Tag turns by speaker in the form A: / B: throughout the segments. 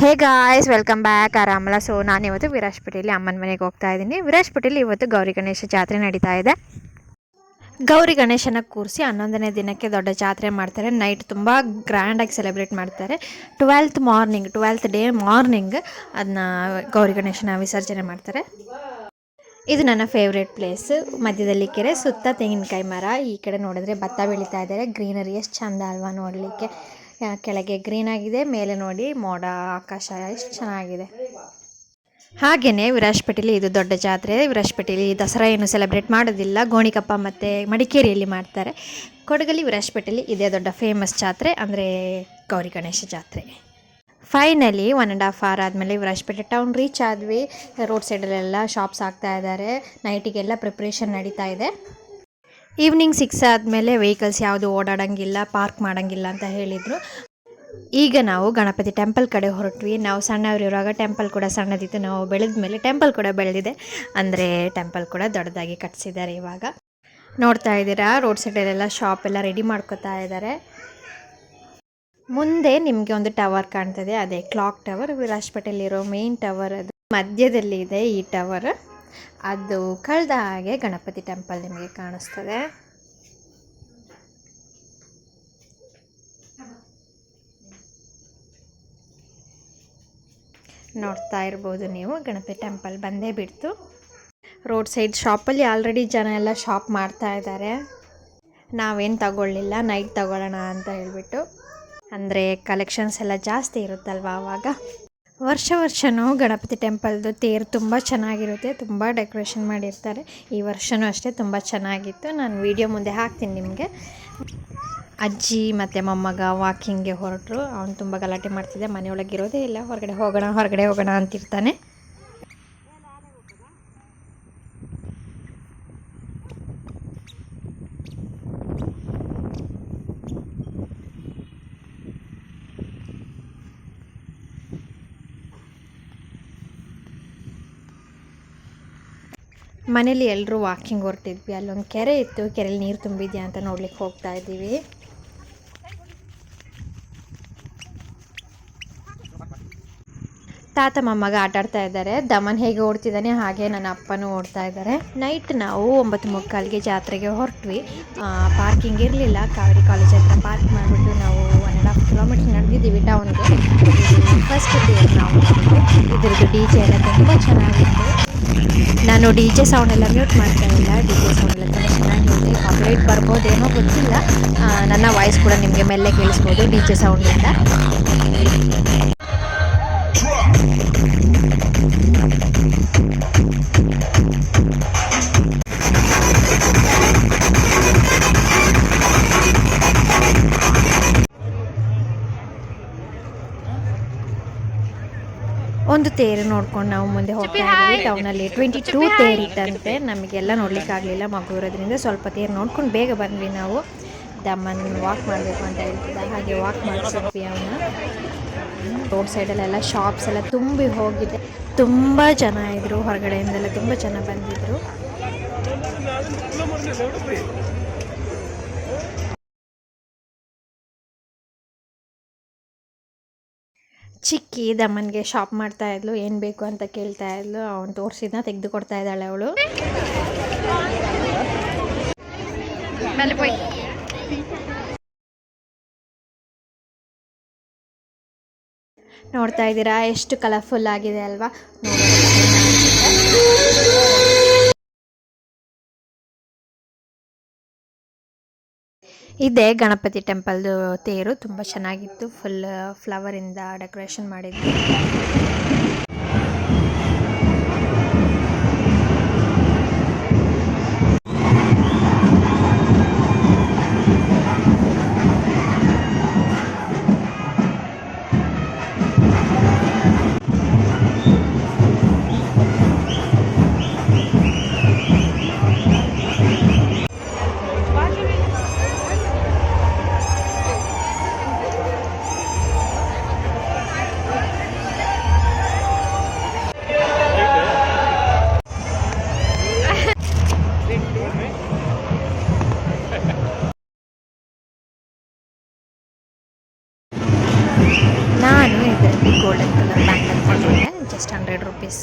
A: ಹೇ guys welcome back ಆರಾಮಲ್ಲ so ನಾನು ಇವತ್ತು ವಿರಾಜ್ಪೇಟೆಯಲ್ಲಿ ಅಮ್ಮನ ಮನೆಗೆ ಹೋಗ್ತಾ ಇದ್ದೀನಿ. ಪಟೇಲಿ ಇವತ್ತು ಗೌರಿ ಗಣೇಶ ಜಾತ್ರೆ ನಡೀತಾ ಇದೆ. ಗೌರಿ ಗಣೇಶನ ಕೂರಿಸಿ ಹನ್ನೊಂದನೇ ದಿನಕ್ಕೆ ದೊಡ್ಡ ಜಾತ್ರೆ ಮಾಡ್ತಾರೆ. ನೈಟ್ ತುಂಬ ಗ್ರ್ಯಾಂಡಾಗಿ ಸೆಲೆಬ್ರೇಟ್ ಮಾಡ್ತಾರೆ. Twelfth morning twelfth day morning ಅದನ್ನ ಗೌರಿ ಗಣೇಶನ ವಿಸರ್ಜನೆ ಮಾಡ್ತಾರೆ. ಇದು ನನ್ನ ಫೇವ್ರೇಟ್ ಪ್ಲೇಸ್ ಮಧ್ಯದಲ್ಲಿ ಕೆರೆ, ಸುತ್ತ ತೆಂಗಿನಕಾಯಿ ಮರ. ಈ ಕಡೆ ನೋಡಿದ್ರೆ ಭತ್ತ ಬೆಳೀತಾ ಇದ್ದಾರೆ. ಗ್ರೀನರಿ ಎಷ್ಟು ಚಂದ ಅಲ್ವಾ ನೋಡಲಿಕ್ಕೆ. ಕೆಳಗೆ ಗ್ರೀನ್ ಆಗಿದೆ, ಮೇಲೆ ನೋಡಿ ಮೋಡ, ಆಕಾಶ ಎಷ್ಟು ಚೆನ್ನಾಗಿದೆ. ಹಾಗೆಯೇ ವಿರಾಜಪೇಟೆಯಲ್ಲಿ ಇದು ದೊಡ್ಡ ಜಾತ್ರೆ. ವಿರಾಜಪೇಟೆಯಲ್ಲಿ ದಸರಾ ಏನು ಸೆಲೆಬ್ರೇಟ್ ಮಾಡೋದಿಲ್ಲ. ಗೋಣಿಕಪ್ಪ ಮತ್ತು ಮಡಿಕೇರಿಯಲ್ಲಿ ಮಾಡ್ತಾರೆ. ಕೊಡಗಲ್ಲಿ ವಿರಾಜಪೇಟೆಯಲ್ಲಿ ಇದೇ ದೊಡ್ಡ ಫೇಮಸ್ ಜಾತ್ರೆ, ಅಂದರೆ ಗೌರಿ ಗಣೇಶ ಜಾತ್ರೆ. Finally one and half hour ಆದಮೇಲೆ ವಿರಾಜ್ಪೇಟೆ ಟೌನ್ ರೀಚ್ ಆದ್ವಿ. ರೋಡ್ ಸೈಡಲ್ಲೆಲ್ಲ ಶಾಪ್ಸ್ ಆಗ್ತಾ ಇದ್ದಾರೆ. ನೈಟಿಗೆಲ್ಲ ಪ್ರಿಪ್ರೇಷನ್ ನಡೀತಾ ಇದೆ. ಈವ್ನಿಂಗ್ ಸಿಕ್ಸ್ ಆದಮೇಲೆ ವೆಹಿಕಲ್ಸ್ ಯಾವುದು ಓಡಾಡೋಂಗಿಲ್ಲ ಪಾರ್ಕ್ ಮಾಡೋಂಗಿಲ್ಲ ಅಂತ ಹೇಳಿದರು. ಈಗ ನಾವು ಗಣಪತಿ ಟೆಂಪಲ್ ಕಡೆ ಹೊರಟ್ವಿ. ನಾವು ಸಣ್ಣವರಿರುವಾಗ ಟೆಂಪಲ್ ಕೂಡ ಸಣ್ಣದಿತ್ತು. ನಾವು ಬೆಳೆದ ಮೇಲೆ ಟೆಂಪಲ್ ಕೂಡ ಬೆಳೆದಿದೆ. ಅಂದರೆ ಟೆಂಪಲ್ ಕೂಡ ದೊಡ್ಡದಾಗಿ ಕಟ್ಸಿದ್ದಾರೆ ಇವಾಗ. ನೋಡ್ತಾ ಇದ್ದೀರಾ? ರೋಡ್ ಸೈಡಲ್ಲೆಲ್ಲ ಶಾಪ್ ಎಲ್ಲ ರೆಡಿ ಮಾಡ್ಕೋತಾ ಇದ್ದಾರೆ. ಮುಂದೆ ನಿಮಗೆ ಒಂದು ಟವರ್ ಕಾಣ್ತದೆ. ಅದೇ ಕ್ಲಾಕ್ ಟವರ್ ವಿರಾಜ್ಪೇಟೆಯಲ್ಲಿರೋ ಮೇನ್ ಟವರ್ ಅದು. ಮಧ್ಯದಲ್ಲಿ ಇದೆ ಈ ಟವರ್ ಅದು ಕಳೆದ ಹಾಗೆ ಗಣಪತಿ ಟೆಂಪಲ್ ನಿಮಗೆ ಕಾಣಿಸ್ತದೆ. ನೋಡ್ತಾ ಇರ್ಬೋದು ನೀವು, ಗಣಪತಿ ಟೆಂಪಲ್ ಬಂದೇ ಬಿಡ್ತು. ರೋಡ್ ಸೈಡ್ ಶಾಪಲ್ಲಿ ಆಲ್ರೆಡಿ ಜನ ಎಲ್ಲ ಶಾಪ್ ಮಾಡ್ತಾ ಇದ್ದಾರೆ. ನಾವೇನು ತಗೊಳ್ಳಿಲ್ಲ ನೈಟ್ ತಗೊಳ್ಳೋಣ ಅಂತ ಹೇಳಿಬಿಟ್ಟು. ಅಂದರೆ ಕಲೆಕ್ಷನ್ಸ್ ಎಲ್ಲ ಜಾಸ್ತಿ ಇರುತ್ತಲ್ವ ಆವಾಗ ವರ್ಷ ವರ್ಷವೂ ಗಣಪತಿ ಟೆಂಪಲ್ದು ತೇರು ತುಂಬ ಚೆನ್ನಾಗಿರುತ್ತೆ, ತುಂಬ ಡೆಕೋರೇಷನ್ ಮಾಡಿರ್ತಾರೆ. ಈ ವರ್ಷವೂ ಅಷ್ಟೇ ತುಂಬ ಚೆನ್ನಾಗಿತ್ತು. ನಾನು ವೀಡಿಯೋ ಮುಂದೆ ಹಾಕ್ತೀನಿ ನಿಮಗೆ. ಅಜ್ಜಿ ಮತ್ತು ಮೊಮ್ಮಗ ವಾಕಿಂಗ್ಗೆ ಹೊರಟರು. ಅವನು ತುಂಬ ಗಲಾಟೆ ಮಾಡ್ತಿದ್ದೆ. ಮನೆಯೊಳಗೆ ಇರೋದೇ ಇಲ್ಲ. ಹೊರಗಡೆ ಹೋಗೋಣ ಹೊರಗಡೆ ಹೋಗೋಣ ಅಂತಿರ್ತಾನೆ. ಮನೇಲಿ ಎಲ್ಲರೂ ವಾಕಿಂಗ್ ಹೊರಟಿದ್ವಿ. ಅಲ್ಲೊಂದು ಕೆರೆ ಇತ್ತು. ಕೆರೆಯಲ್ಲಿ ನೀರು ತುಂಬಿದ್ಯಾ ಅಂತ ನೋಡ್ಲಿಕ್ಕೆ ಹೋಗ್ತಾ ಇದ್ದೀವಿ. ತಾತ ಮೊಮ್ಮಗ ಆಟ ಆಡ್ತಾ ಇದ್ದಾರೆ. ದಮನ್ ಹೇಗೆ ಓಡ್ತಿದ್ದಾನೆ ಹಾಗೆ ನನ್ನ ಅಪ್ಪನೂ ಓಡ್ತಾ ಇದ್ದಾರೆ. ನೈಟ್ ನಾವು ಒಂಬತ್ತು ಮುಕ್ಕಾಲಿಗೆ ಜಾತ್ರೆಗೆ ಹೊರಟ್ವಿ. ಪಾರ್ಕಿಂಗ್ ಇರಲಿಲ್ಲ. ಕಾವೇರಿ ಕಾಲೇಜ್ ಹತ್ರ ಪಾರ್ಕ್ ಮಾಡಿಬಿಟ್ಟು ನಾವು ಒನ್ ಆ್ಯಂಡ್ ಹಾಫ್ ಕಿಲೋಮೀಟ್ರ್ ನಡೆದಿದ್ದೀವಿ ಟೌನ್ಗೆ ಫಸ್ಟ್ ಡೇ ನಾವು. ಇದ್ರದ್ದು ಡಿ ಜೆ ಎಲ್ಲ ತುಂಬ ಚೆನ್ನಾಗಿತ್ತು. ನಾನು ಡಿ ಜೆ ಸೌಂಡ್ ಎಲ್ಲ ಮ್ಯೂಟ್ ಮಾಡ್ತಾ ಇಲ್ಲ. ಡಿ ಜೆ ಸೌಂಡ್ ಎಲ್ಲ ತುಂಬ ಚೆನ್ನಾಗಿರುತ್ತೆ ಕಾಪರೇಟ್ ಬರ್ಬೋದೇನೋ ಗೊತ್ತಿಲ್ಲ. ನನ್ನ ವಾಯ್ಸ್ ಕೂಡ ನಿಮಗೆ ಮೆಲ್ಲೆ ಕೇಳಿಸ್ಬೋದು ಡಿ ಜೆ ಸೌಂಡಿಂದ ಒಂದು ತೇರು ನೋಡ್ಕೊಂಡು ನಾವು ಮುಂದೆ ಹೋಗ್ತಾ ಇದ್ದೀವಿ. ಟೌನಲ್ಲಿ ಟ್ವೆಂಟಿ ಟೂ ತೇರು ಇತ್ತಂತೆ. ನಮಗೆಲ್ಲ ನೋಡ್ಲಿಕ್ಕೆ ಆಗಲಿಲ್ಲ. ಮಗು ಇರೋದ್ರಿಂದ ಸ್ವಲ್ಪ ತೇರು ನೋಡ್ಕೊಂಡು ಬೇಗ ಬಂದ್ವಿ ನಾವು. ದಮ್ಮನ ವಾಕ್ ಮಾಡಬೇಕು ಅಂತ ಹೇಳ್ತಿದ್ದ. ಹಾಗೆ ವಾಕ್ ಮಾಡಿಸಿದ್ವಿ ಅವನ್ನ. ರೋಡ್ ಸೈಡಲ್ಲೆಲ್ಲ ಶಾಪ್ಸ್ ಎಲ್ಲ ತುಂಬಿ ಹೋಗಿದೆ. ತುಂಬ ಜನ ಇದ್ದರು ಹೊರಗಡೆಯಿಂದೆಲ್ಲ ತುಂಬ ಜನ ಬಂದಿದ್ದರು ಚಿಕ್ಕಿ ದಮ್ಮನಿಗೆ ಶಾಪ್ ಮಾಡ್ತಾ ಇದ್ಲು ಏನು ಬೇಕು ಅಂತ ಕೇಳ್ತಾ ಇದ್ಲು. ಅವನು ತೋರಿಸಿದ್ನ ತೆಗೆದು ಕೊಡ್ತಾ ಇದ್ದಾಳೆ ಅವಳು. ನೋಡ್ತಾ ಇದ್ದೀರಾ ಎಷ್ಟು ಕಲರ್ಫುಲ್ ಆಗಿದೆ ಅಲ್ವಾ? ಇದೇ ಗಣಪತಿ ಟೆಂಪಲ್ದು ತೇರು ತುಂಬ ಚೆನ್ನಾಗಿತ್ತು. ಫುಲ್ ಫ್ಲವರಿಂದ ಡೆಕೋರೇಷನ್ ಮಾಡಿದ್ದು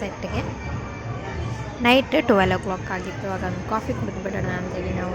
A: ಸೆಟ್ಗೆ. ನೈಟ್ ಟ್ವೆಲ್ ಓ ಕ್ಲಾಕ್ ಆಗಿತ್ತು. ಆಗ ಒಂದು ಕಾಫಿ ಕುಡಿದು ಬಿಡೋಣ ಅಂತೇಳಿ ನಾವು.